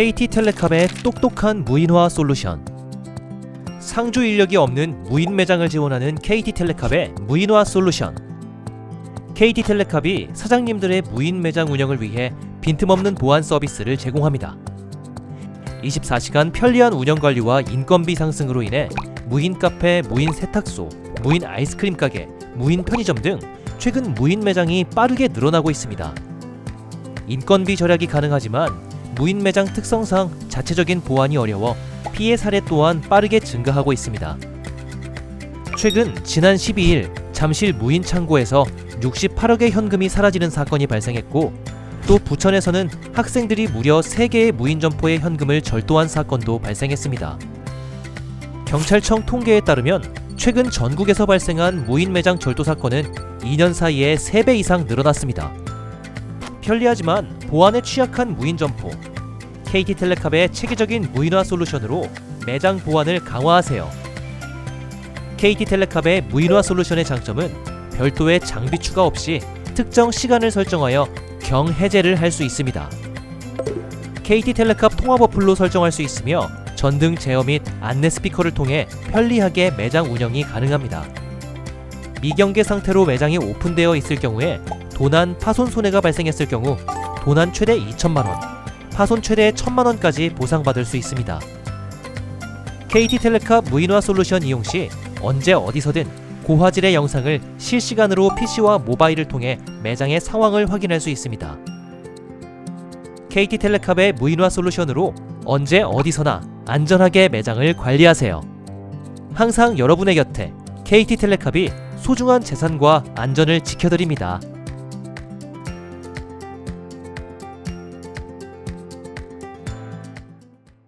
KT텔레캅의 똑똑한 무인화 솔루션 상주 인력이 없는 무인 매장을 지원하는 KT텔레캅의 무인화 솔루션 KT텔레캅이 사장님들의 무인 매장 운영을 위해 빈틈없는 보안 서비스를 제공합니다. 24시간 편리한 운영 관리와 인건비 상승으로 인해 무인 카페, 무인 세탁소, 무인 아이스크림 가게, 무인 편의점 등 최근 무인 매장이 빠르게 늘어나고 있습니다. 인건비 절약이 가능하지만 무인 매장 특성상 자체적인 보안이 어려워 피해 사례 또한 빠르게 증가하고 있습니다. 최근 지난 12일 잠실 무인 창고에서 68억의 현금이 사라지는 사건이 발생했고 또 부천에서는 학생들이 무려 3개의 무인 점포의 현금을 절도한 사건도 발생했습니다. 경찰청 통계에 따르면 최근 전국에서 발생한 무인 매장 절도 사건은 2년 사이에 3배 이상 늘어났습니다. 편리하지만 보안에 취약한 무인 점포. KT텔레캅의 체계적인 무인화 솔루션으로 매장 보안을 강화하세요. KT텔레캅의 무인화 솔루션의 장점은 별도의 장비 추가 없이 특정 시간을 설정하여 경 해제를 할 수 있습니다. KT텔레캅 통합 어플로 설정할 수 있으며 전등 제어 및 안내 스피커를 통해 편리하게 매장 운영이 가능합니다. 미경계 상태로 매장이 오픈되어 있을 경우에 도난 파손 손해가 발생했을 경우 도난 최대 2천만 원, 파손 최대 1천만 원까지 보상받을 수 있습니다. KT텔레캅 무인화 솔루션 이용 시 언제 어디서든 고화질의 영상을 실시간으로 PC와 모바일을 통해 매장의 상황을 확인할 수 있습니다. KT텔레캅의 무인화 솔루션으로 언제 어디서나 안전하게 매장을 관리하세요. 항상 여러분의 곁에 KT텔레캅이 소중한 재산과 안전을 지켜드립니다.